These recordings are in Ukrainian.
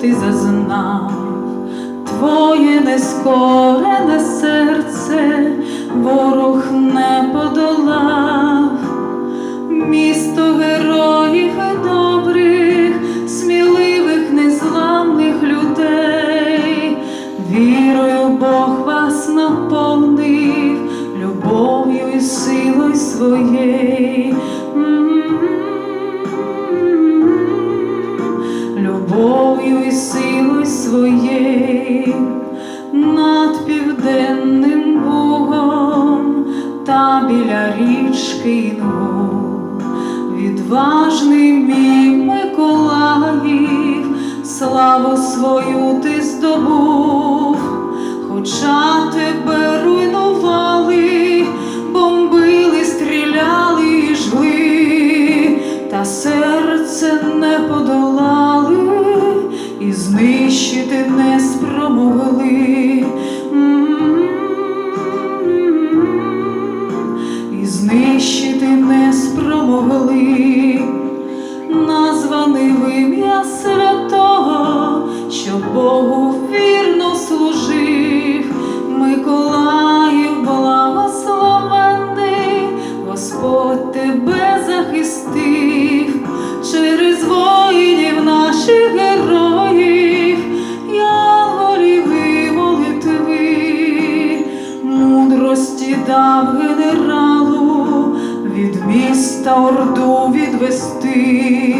ти зазнав, твоє нескорене серце ворог не подолав, місто героїв і добрих, сміливих, незламних людей, вірою Бог вас наповнив, любов'ю і силою своєю. Своєю над південним Бугом та біля річки Інгул. Відважний мій Миколаїв, славу свою ти здобув, хоча тебе руйнували, бомбили, стріляли і жгли, та серце не подолали і знищити не спромогли. Орду відвести.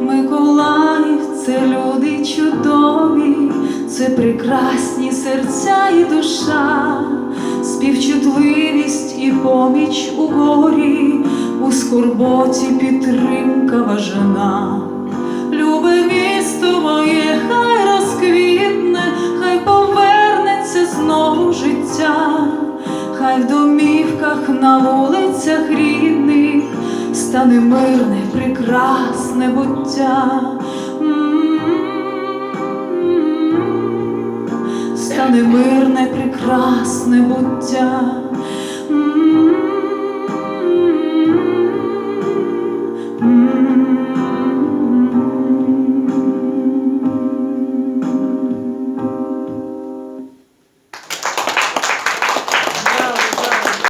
Миколаїв це люди чудові, це прекрасні серця і душа, співчутливість і поміч у горі, у скорботі підтримка важена. В домівках на вулицях рідних стане мирне, прекрасне буття. Стане мирне, прекрасне буття.